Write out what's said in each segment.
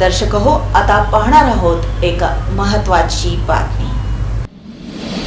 दर्शक हो आता पाहणार आहोत एक महत्वाची बातमी.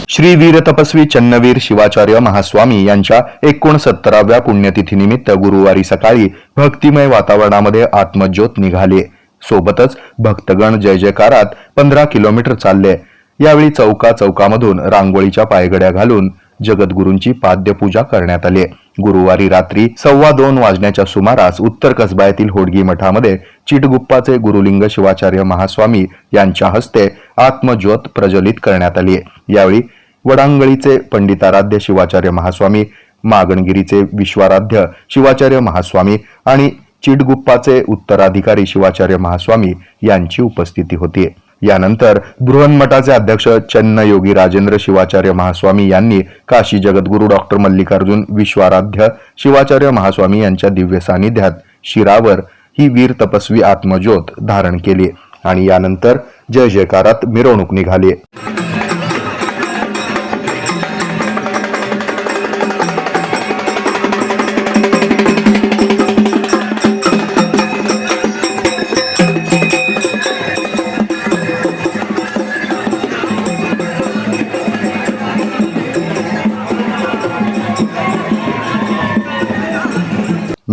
श्री वीर तपस्वी चन्नवीर शिवाचार्य महास्वामी यांच्या एकोणसत्तराव्या पुण्यतिथीनिमित्त गुरुवारी सकाळी भक्तिमय वातावरणामध्ये आत्मज्योत निघाले. सोबतच भक्तगण जय जयकारात पंधरा किलोमीटर चालले. यावेळी चौका चौकामधून रांगोळीच्या पायगड्या घालून जगद्गुरूंची पाद्यपूजा करण्यात आली. गुरुवारी रात्री सव्वा दोन वाजण्याच्या सुमारास उत्तर कसबा होडगी मठामध्ये चिटगुप्पाचे गुरुलिंग शिवाचार्य महास्वामी यांच्या हस्ते आत्मज्योत प्रज्वलित करण्यात आली. यावेळी वडांगळीचे पंडिताराध्य शिवाचार्य महास्वामी मागणगिरीचे विश्वाराध्य शिवाचार्य महास्वामी आणि चिटगुप्पाचे उत्तराधिकारी शिवाचार्य महास्वामी यांची उपस्थिती होती. यानंतर बृहन्मठाचे अध्यक्ष चन्नयोगी राजेंद्र शिवाचार्य महास्वामी यांनी काशी जगद्गुरू डॉक्टर मल्लिकार्जुन विश्वाराध्य शिवाचार्य महास्वामी यांच्या दिव्य सानिध्यात शिरावर ही वीर तपस्वी आत्मज्योत धारण केली आणि यानंतर जय जयकारात मिरवणूक निघाली.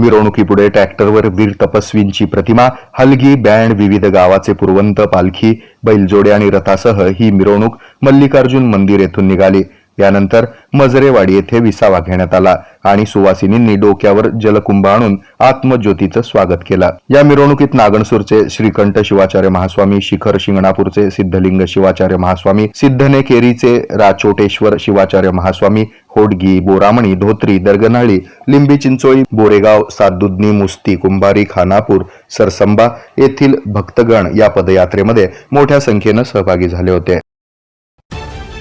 मिरवणुकीपुढे ट्रॅक्टरवर वीर तपस्वींची प्रतिमा हलगी बँड विविध गावाचे पुरवंत पालखी बैलजोडे आणि रथासह ही मिरवणूक मल्लिकार्जुन मंदिर येथून निघाली. यानंतर मजरेवाडी येथे विसावा घेण्यात आला आणि सुवासिनींनी डोक्यावर जलकुंभ आणून आत्मज्योतीचं स्वागत केलं. या मिरवणुकीत नागणसूरचे श्रीकंठ शिवाचार्य महास्वामी शिखर शिंगणापूरचे सिद्धलिंग शिवाचार्य महास्वामी सिद्धनेकेरीचे राचोटेश्वर शिवाचार्य महास्वामी होडगी बोरामणी धोत्री दर्गनाळी लिंबी चिंचोळी बोरेगाव सातदुधनी मुस्ती कुंभारी खानापूर सरसंबा येथील भक्तगण या पदयात्रेमध्ये मोठ्या संख्येनं सहभागी झाले होते.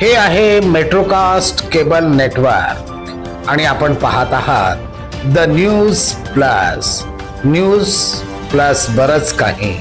हे आहे मेट्रोकास्ट केबल नेटवर्क आणि आपण पाहत आहात the news plus news plus बरच काही.